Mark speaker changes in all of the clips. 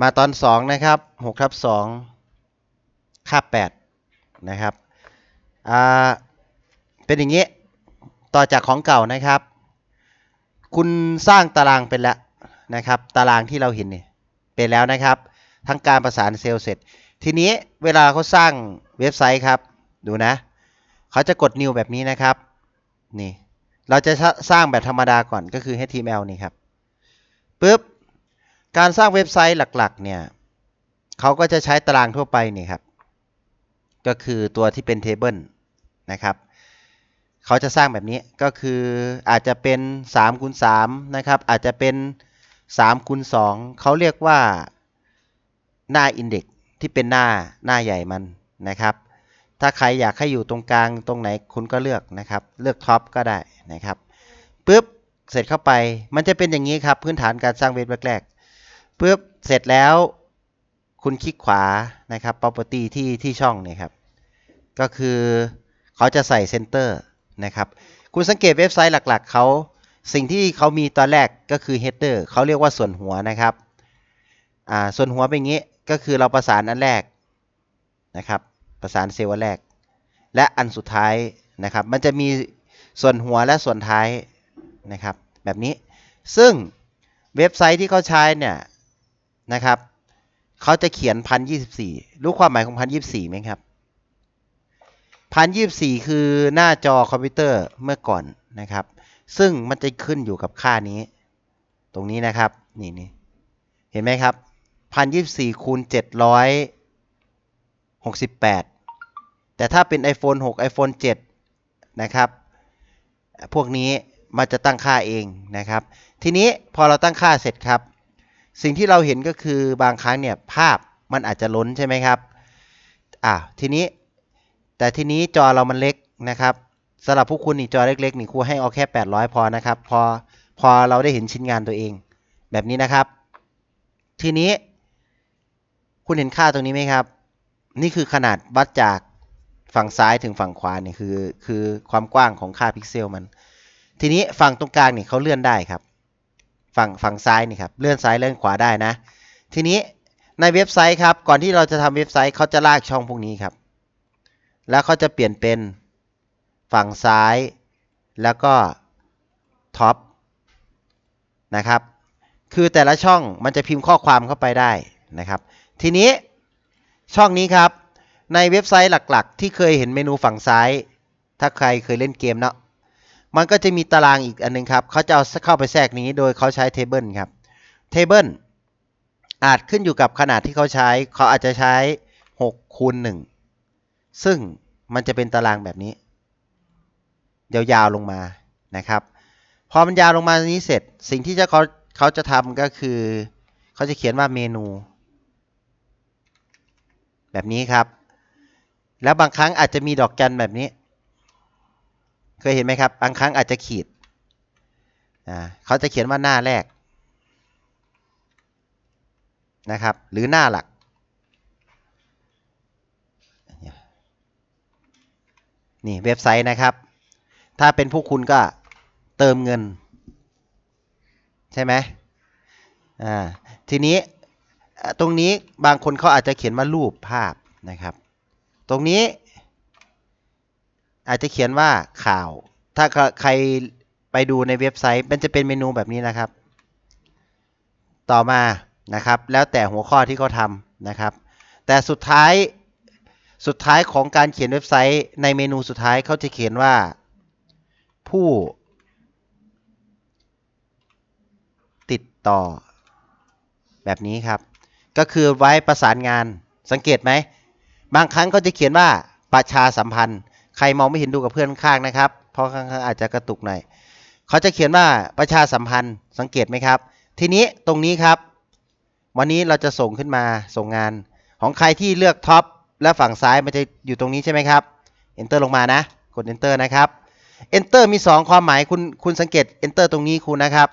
Speaker 1: มาตอน 2 นะครับ6ทับ2ค่า8นะครับเป็นอย่างนี้ ต่อจากของเก่านะครับ คุณสร้างตารางเป็นแล้วนะครับ ตารางที่เราเห็นเนี่ยเป็นแล้วนะครับ ทั้งการประสานเซลล์เสร็จ ทีนี้เวลาเขาสร้างเว็บไซต์ครับ ดูนะ เขาจะกด new แบบนี้นะครับ นี่ เราจะสร้างแบบธรรมดาก่อนก็คือ HTML นี่ครับปุ๊บ การสร้างเว็บไซต์หลักๆเนี่ยเขาก็จะใช้ตารางทั่วไปนี่ครับ ก็คือตัวที่เป็น table นะครับเขาจะสร้างแบบนี้ก็คืออาจจะเป็น3คูณ3นะครับอาจจะเป็น3คูณ2เขาเรียกว่าหน้า index ที่เป็นหน้าหน้าใหญ่มันนะครับ ถ้าใครอยากให้อยู่ตรงกลางตรงไหนคุณก็เลือกนะครับ เลือกท็อปก็ได้นะครับปุ๊บเสร็จเข้าไปมันจะเป็นอย่างนี้ครับพื้นฐานการสร้างเว็บแรกๆ ปุ๊บเสร็จแล้วคุณคลิกขวานะครับ property ที่ที่ช่องเนี่ยครับ ก็คือเขาจะใส่ center นะครับ คุณสังเกตเว็บไซต์หลักๆเขาสิ่งที่เขามีตอนแรกก็คือ header เขาเรียกว่าส่วนหัวนะครับ อ่า ส่วนหัวเป็นอย่างนี้ก็คือเราประสานอันแรกนะครับ ประสานเซลล์อันแรก และอันสุดท้ายนะครับ มันจะมีส่วนหัวและส่วนท้ายนะครับ แบบนี้ ซึ่งเว็บไซต์ที่เขาใช้เนี่ย นะครับเขาจะเขียน1024รู้ความหมายของ1024ไหมครับ1024คือหน้าจอคอมพิวเตอร์เมื่อก่อนนะครับ ซึ่งมันจะขึ้นอยู่กับค่านี้ ตรงนี้นะครับนี่นี่เห็นไหมครับ1024คูณ768แต่ถ้าเป็น iPhone 6 iPhone 7 นะครับ พวกนี้มันจะตั้งค่าเองนะครับ ทีนี้พอเราตั้งค่าเสร็จครับ สิ่งที่เราเห็นก็คือบางครั้งเนี่ยภาพมันอาจจะล้นใช่ไหมครับอ่าทีนี้แต่ทีนี้จอเรามันเล็กนะครับสำหรับผู้คุณนี่จอเล็กๆนี่ครูให้เอาแค่ 800 พอนะครับ พอพอเราได้เห็นชิ้นงานตัวเอง แบบนี้นะครับ ทีนี้ คุณเห็นค่าตรงนี้ไหมครับ นี่คือขนาดวัดจากฝั่งซ้ายถึงฝั่งขวานี่คือคือความกว้างของค่าพิกเซลมัน ทีนี้ฝั่งตรงกลางนี่เขาเลื่อนได้ครับ ฝั่งฝั่งซ้ายนี่ครับเลื่อนซ้ายเลื่อนขวาได้นะ ทีนี้ในเว็บไซต์ครับ ก่อนที่เราจะทำเว็บไซต์เขาจะลากช่องพวกนี้ครับ แล้วเขาจะเปลี่ยนเป็นฝั่งซ้ายแล้วก็ท็อปนะครับ คือแต่ละช่องมันจะพิมพ์ข้อความเข้าไปได้นะครับ ทีนี้ช่องนี้ครับ ในเว็บไซต์หลักๆ ที่เคยเห็นเมนูฝั่งซ้าย ถ้าใครเคยเล่นเกมเนาะ มันก็จะมีตารางอีกอันนึงครับเขาจะเอาเข้าไปแทรกนี้โดยเขาใช้เทเบิลครับเทเบิลอาจขึ้นอยู่กับขนาดที่เขาใช้ เขาอาจจะใช้ 6 คูณ 1 ซึ่งมันจะเป็นตารางแบบนี้ ยาวๆลงมานะครับ พอมันยาวลงมานี้เสร็จ สิ่งที่จะเขาเขาจะทำก็คือ เขาจะเขียนว่าเมนู แบบนี้ครับ แล้วบางครั้งอาจจะมีดอกจันแบบนี้ เคยเห็นไหมครับบางครั้งอาจจะขีดอ่าเขาจะเขียนว่าหน้าแรกนะครับ หรือหน้าหลัก นี่เว็บไซต์นะครับ ถ้าเป็นผู้คุณก็เติมเงิน ใช่ไหมอ่าทีนี้ตรงนี้บางคนเขาอาจจะเขียนว่ารูปภาพนะครับ ตรงนี้ อาจจะเขียนว่าข่าว ถ้าใครไปดูในเว็บไซต์ มันจะเป็นเมนูแบบนี้นะครับ ต่อมานะครับ แล้วแต่หัวข้อที่เขาทำนะครับ แต่สุดท้ายสุดท้ายของการเขียนเว็บไซต์ในเมนูสุดท้ายเขาจะเขียนว่า ผู้ติดต่อ แบบนี้ครับ ก็คือไว้ประสานงานสังเกตไหม บางครั้งก็จะเขียนว่าประชาสัมพันธ์ ใครมองไม่เห็นดูกับเพื่อนข้างนะครับ เพราะข้างๆอาจจะกระตุกหน่อยเขาจะเขียนว่าประชาสัมพันธ์สังเกตไหมครับ ทีนี้ตรงนี้ครับ วันนี้เราจะส่งขึ้นมาส่งงาน ของใครที่เลือกท็อปและฝั่งซ้ายมันจะอยู่ตรงนี้ใช่ไหมครับ enter ลงมานะ กด enter นะครับ enter มี 2 ความหมายคุณคุณสังเกต enter ตรงนี้คุณนะครับ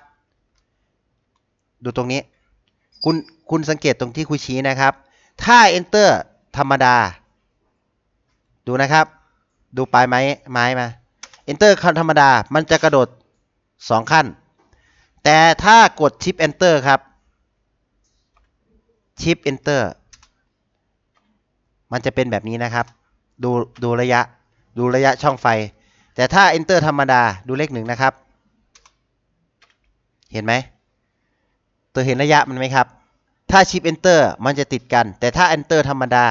Speaker 1: ดูตรงนี้ คุณคุณสังเกตตรงที่คุยชี้นะครับ ถ้า enter ธรรมดา ดูนะครับ ดูปลายไม้ไม้มา enter ธรรมดา มันจะกระโดด 2 ขั้น แต่ถ้ากด shift enter ครับ shift ชิป enter มันจะเป็นแบบนี้นะครับ ดูดูระยะ ดูระยะช่องไฟ แต่ถ้า enter ธรรมดา ดูเลขหนึ่งนะครับ เห็นไหม ตัวเห็นระยะมันไหมครับ ถ้าชิป enter มันจะติดกัน แต่ถ้า enter ธรรมดา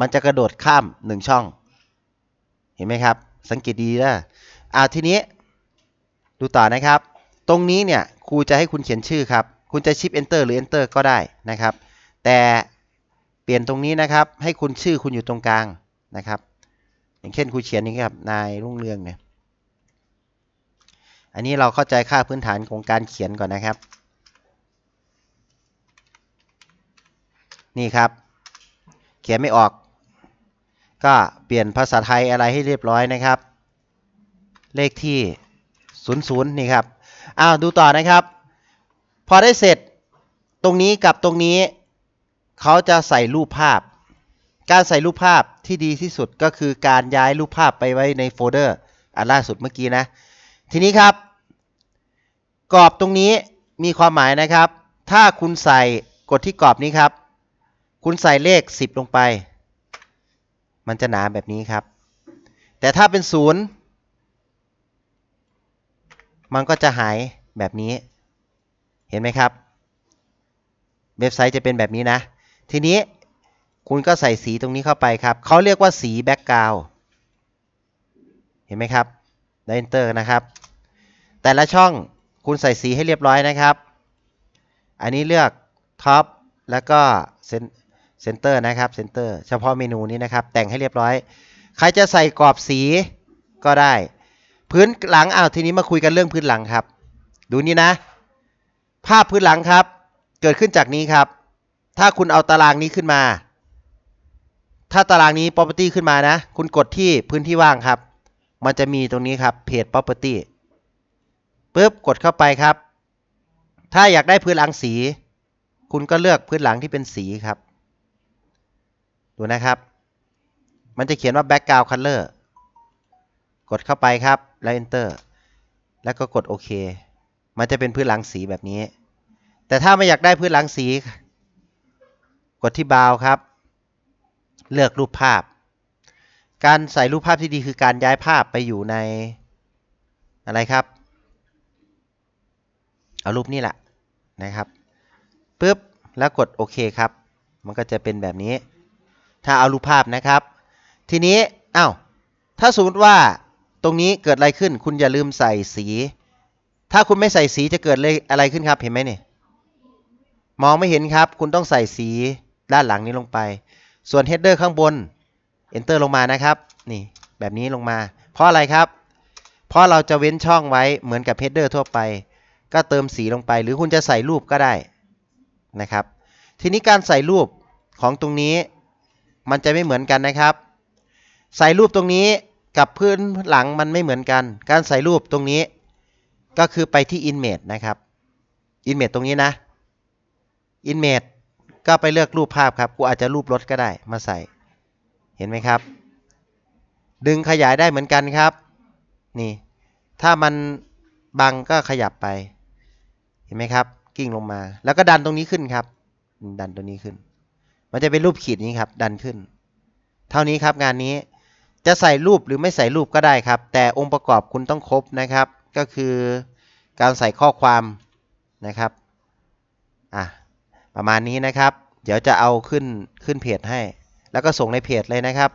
Speaker 1: มันจะกระโดดข้ามหนึ่งช่อง เห็นไหมครับ สังเกตดีนะอ่าทีนี้ดูต่อนะครับ ตรงนี้เนี่ยครูจะให้คุณเขียนชื่อครับ คุณจะชิป enter หรือ enter ก็ได้นะครับ แต่เปลี่ยนตรงนี้นะครับ ให้คุณชื่อคุณอยู่ตรงกลางนะครับ อย่างเช่นครูเขียนนี้ครับนายรุ่งเรืองเนี่ยอันนี้เราเข้าใจค่าพื้นฐานของการเขียนก่อนนะครับ นี่ครับ เขียนไม่ออก ก็เปลี่ยนภาษาไทยอะไรให้เรียบร้อยนะครับ เลขที่ 00 นี่ครับอ้าวดูต่อนะครับ พอได้เสร็จตรงนี้กับตรงนี้เขาจะใส่รูปภาพ การใส่รูปภาพที่ดีที่สุดก็คือการย้ายรูปภาพไปไว้ในโฟลเดอร์อันล่าสุดเมื่อกี้นะ ทีนี้ครับ กรอบตรงนี้มีความหมายนะครับ ถ้าคุณใส่กดที่กรอบนี้ครับ คุณใส่เลข 10 ลงไป มันจะหนาแบบนี้ครับ แต่ถ้าเป็นศูนย์มันก็จะหายแบบนี้ เห็นไหมครับ เว็บไซต์จะเป็นแบบนี้นะ ทีนี้คุณก็ใส่สีตรงนี้เข้าไปครับ เขาเรียกว่าสีแบ็กกราวเห็นไหมครับได้ enter นะครับ แต่ละช่องคุณใส่สีให้เรียบร้อยนะครับ อันนี้เลือกท็อปแล้วก็เซน เซนเตอร์นะครับเซนเตอร์เฉพาะเมนูนี้นะครับ แต่งให้เรียบร้อย ใครจะใส่กรอบสีก็ได้ พื้นหลังอ้าวทีนี้มาคุยกันเรื่องพื้นหลังครับ ดูนี่นะ ภาพพื้นหลังครับ เกิดขึ้นจากนี้ครับ ถ้าคุณเอาตารางนี้ขึ้นมา ถ้าตารางนี้ property ขึ้นมานะ คุณกดที่พื้นที่ว่างครับ มันจะมีตรงนี้ครับเพจ property ปุ๊บกดเข้าไปครับ ถ้าอยากได้พื้นหลังสี คุณก็เลือกพื้นหลังที่เป็นสีครับ ดูนะครับ มันจะเขียนว่า background color กดเข้าไปครับ แล้ว enter แล้วก็กดโอเค มันจะเป็นพื้นหลังสีแบบนี้ แต่ถ้าไม่อยากได้พื้นหลังสี กดที่บาวครับ เลือกรูปภาพ การใส่รูปภาพที่ดีคือการย้ายภาพไปอยู่ในอะไรครับ เอารูปนี้แหละนะครับปุ๊บ แล้วกดโอเคครับ มันก็จะเป็นแบบนี้ ถ้าเอารูปภาพนะครับ ทีนี้อ้าวถ้าสมมติว่าตรงนี้เกิดอะไรขึ้น คุณอย่าลืมใส่สี ถ้าคุณไม่ใส่สีจะเกิดอะไรขึ้นครับ เห็นไหมเนี่ยมองไม่เห็นครับ คุณต้องใส่สีด้านหลังนี้ลงไป ส่วน header ข้างบน enter ลงมานะครับ นี่แบบนี้ลงมา เพราะอะไรครับ เพราะเราจะเว้นช่องไว้เหมือนกับ header ทั่วไป ก็เติมสีลงไป หรือคุณจะใส่รูปก็ได้นะครับ ทีนี้การใส่รูปของตรงนี้ มันจะไม่เหมือนกันนะครับ ใส่รูปตรงนี้กับพื้นหลังมันไม่เหมือนกัน การใส่รูปตรงนี้ ก็คือไปที่ image นะครับ image ตรงนี้นะ image ก็ไปเลือกรูปภาพครับ กูอาจจะรูปรถก็ได้มาใส่ เห็นไหมครับ ดึงขยายได้เหมือนกันครับ นี่ ถ้ามันบังก็ขยับไป เห็นไหมครับ กิ้งลงมา แล้วก็ดันตรงนี้ขึ้นครับ ดันตรงนี้ขึ้น มันจะเป็นรูปขีดนี้ครับ ดันขึ้น เท่านี้ครับงานนี้จะใส่รูปหรือไม่ใส่รูปก็ได้ครับ แต่องค์ประกอบคุณต้องครบนะครับ ก็คือการใส่ข้อความนะครับอะประมาณนี้นะครับ เดี๋ยวจะเอาขึ้นขึ้นเพจให้ แล้วก็ส่งในเพจเลยนะครับ